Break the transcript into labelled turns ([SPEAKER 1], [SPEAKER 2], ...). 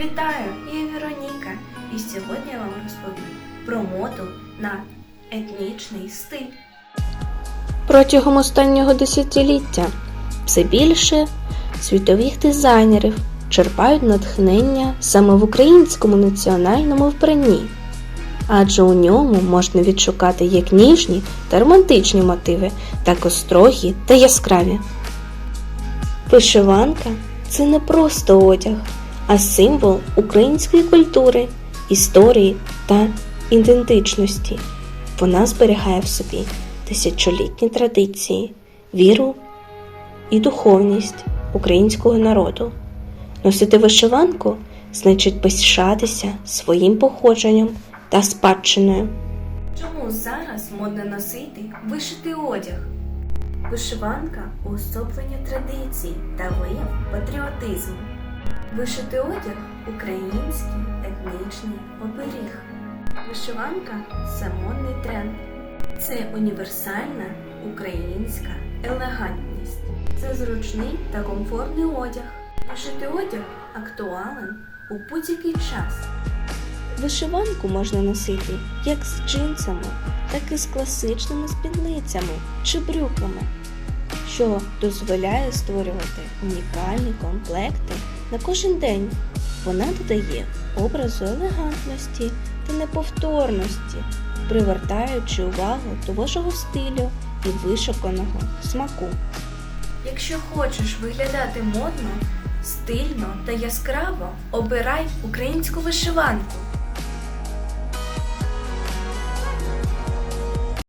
[SPEAKER 1] Вітаю, я Вероніка, і сьогодні я вам розповім про моду на етнічний стиль.
[SPEAKER 2] Протягом останнього десятиліття все більше світових дизайнерів черпають натхнення саме в українському національному вбранні, адже у ньому можна відшукати як ніжні та романтичні мотиви, так і строгі та яскраві. Вишиванка це не просто одяг, а символ української культури, історії та ідентичності. Вона зберігає в собі тисячолітні традиції, віру і духовність українського народу. Носити вишиванку значить пишатися своїм походженням та спадщиною.
[SPEAKER 1] Чому зараз модно носити вишитий одяг? Вишиванка уособлення традицій та вияв патріотизму. Вишитий одяг український етнічний оберіг. Вишиванка це модний тренд. Це універсальна українська елегантність. Це зручний та комфортний одяг. Вишитий одяг актуален у будь-який час.
[SPEAKER 2] Вишиванку можна носити як з джинсами, так і з класичними спідницями чи брюками, що дозволяє створювати унікальні комплекти на кожен день. Вона додає образу елегантності та неповторності, привертаючи увагу до вашого стилю і вишуканого смаку.
[SPEAKER 1] Якщо хочеш виглядати модно, стильно та яскраво, обирай українську вишиванку.